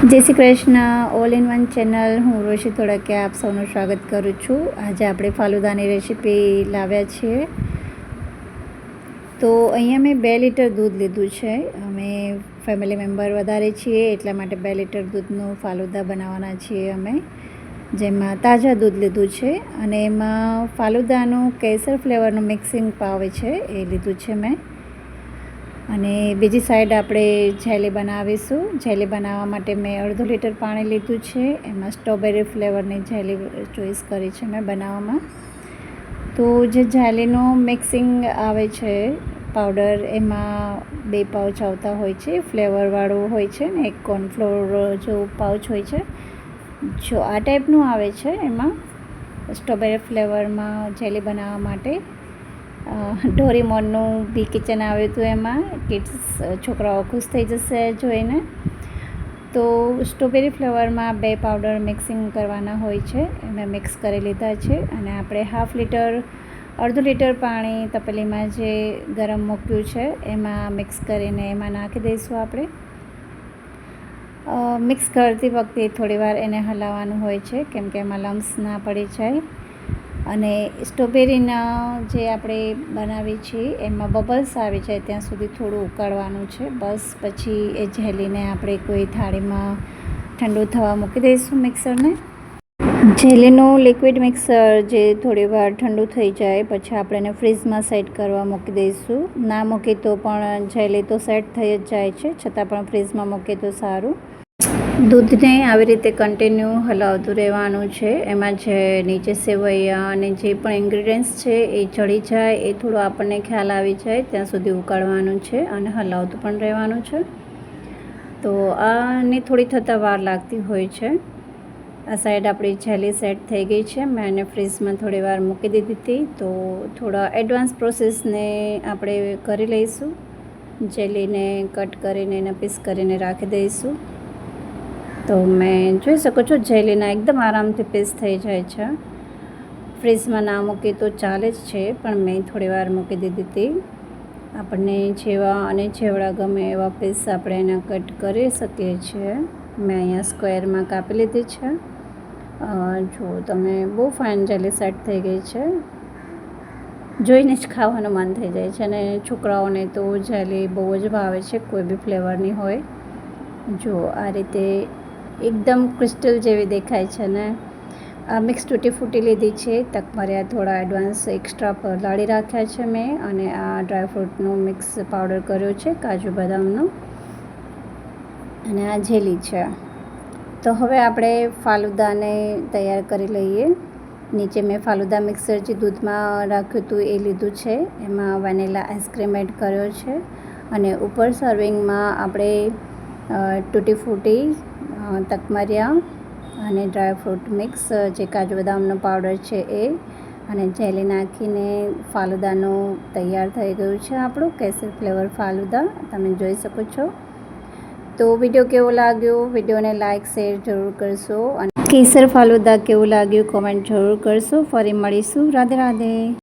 જય Shri Krishna all in one channel હું રોશી થોડાકે આપ સૌનું સ્વાગત કરું છું. આજે આપણે ફાલુદાની રેસીપી લાવ્યા છીએ. તો અહીંયા મેં બે લીટર દૂધ લીધું છે. અમે ફેમિલી મેમ્બર વધારે છીએ, એટલા માટે બે લીટર દૂધનું ફાલુદા બનાવવાના છીએ અમે. જેમાં તાજા દૂધ લીધું છે અને એમાં ફાલુદાનું કેસર ફ્લેવરનું મિક્સિંગ પાવે છે, એ લીધું છે મેં. અને બીજી સાઈડ આપણે જેલી બનાવીશું. જેલી બનાવવા માટે મેં અડધો લીટર પાણી લીધું છે. એમાં સ્ટ્રોબેરી ફ્લેવરની જેલી ચોઈસ કરી છે મેં બનાવવામાં. તો જે જેલીનું મિક્સિંગ આવે છે, પાવડર, એમાં બે પાઉચ આવતા હોય છે. ફ્લેવરવાળું હોય છે ને, એક કોર્નફ્લોર જો પાઉચ હોય છે. જો આ ટાઈપનું આવે છે એમાં સ્ટ્રોબેરી ફ્લેવરમાં જેલી બનાવવા માટે ડોરીમોનનું બી કિચન આવ્યું હતું એમાં કિડ્સ છોકરાઓ ખુશ થઈ જશે જોઈને. તો સ્ટ્રોબેરી ફ્લેવરમાં બે પાવડર મિક્સિંગ કરવાના હોય છે. મેં મિક્સ કરી લીધા છે અને આપણે હાફ લીટર અડધું લીટર પાણી તપેલીમાં જે ગરમ મૂક્યું છે, એમાં મિક્સ કરીને એમાં નાખી દઈશું આપણે. મિક્સ કરતી વખતે થોડીવાર એને હલાવવાનું હોય છે, કેમ કે એમાં લમ્સ ના પડી જાય. અને સ્ટ્રોબેરીના જે આપણે બનાવી છીએ, એમાં બબલ્સ આવી જાય ત્યાં સુધી થોડું ઉકાળવાનું છે. બસ પછી એ જેલીને આપણે કોઈ થાળીમાં ઠંડુ થવા મૂકી દઈશું મિક્સરને. જેલીનું લિક્વિડ મિક્સર જે થોડી વાર ઠંડુ થઈ જાય, પછી આપણે એને ફ્રીઝમાં સેટ કરવા મૂકી દઈશું. ના મૂકી તો પણ જેલી તો સેટ થઈ જ જાય છે, છતાં પણ ફ્રીઝમાં મૂકીએ તો સારું. દૂધને આવી રીતે કન્ટિન્યુ હલાવતું રહેવાનું છે. એમાં જે નીચે સેવૈયા અને જે પણ ઇન્ગ્રીડિયન્ટ્સ છે એ ચડી જાય, એ થોડો આપણને ખ્યાલ આવી જાય, ત્યાં સુધી ઉકાળવાનું છે અને હલાવતું પણ રહેવાનું છે. તો આને થોડી થતાં વાર લાગતી હોય છે. આ સાઈડ આપણી જેલી સેટ થઈ ગઈ છે. મેં એને ફ્રીઝમાં થોડી વાર મૂકી દીધી હતી. તો થોડા એડવાન્સ પ્રોસેસને આપણે કરી લઈશું. જેલીને કટ કરીને એને પીસ કરીને રાખી દઈશું. તો મેં જોઈ શકો છો, જેલીના એકદમ આરામથી પીસ થઈ જાય છે. ફ્રીઝમાં ના મૂકી તો ચાલે જ છે, પણ મેં થોડી વાર મૂકી દીધી હતી. આપણને જેવા અને જેવડા ગમે એવા પીસ આપણે એને કટ કરી શકીએ છીએ. મેં અહીંયા સ્ક્વેરમાં કાપી લીધી છે. જો તમે બહુ ફાઇન જેલી સેટ થઈ ગઈ છે. જોઈને જ ખાવાનું મન થઈ જાય છે અને છોકરાઓને તો જેલી બહુ જ ભાવે છે, કોઈ બી ફ્લેવરની હોય. જો આ રીતે એકદમ ક્રિસ્ટલ જેવી દેખાય છે ને. મિક્સ તૂટી ફૂટી લીધી છે. તકમરિયા થોડા એડવાન્સ એક્સ્ટ્રા લાડી રાખ્યા છે મેં અને આ ડ્રાયફ્રૂટનો મિક્સ પાવડર કર્યો છે, કાજુ બદામનો. અને આ જેલી છે. તો હવે આપણે ફાલુદાને તૈયાર કરી લઈએ. નીચે મેં ફાલુદા મિક્સર જે દૂધમાં રાખ્યું હતું એ લીધું છે. એમાં વેનીલા આઈસ્ક્રીમ એડ કર્યો છે. અને ઉપર સર્વિંગમાં આપણે તૂટી ફૂટી તકમરિયા અને ડ્રાયફ્રૂટ મિક્સ જે કાજુ બદામનો પાવડર છે એ. અને જેલી નાખીને ફાલુદાનો તૈયાર થઈ ગયું છે આપણું, કેસર ફ્લેવર ફાલુદા, તમે જોઈ શકો છો. તો વીડિયો કેવો લાગ્યો? વિડીયોને લાઇક શેર જરૂર કરશો અને કેસર ફાલુદા કેવું લાગ્યું કોમેન્ટ જરૂર કરશો. ફરી મળીશું. રાધે રાધે.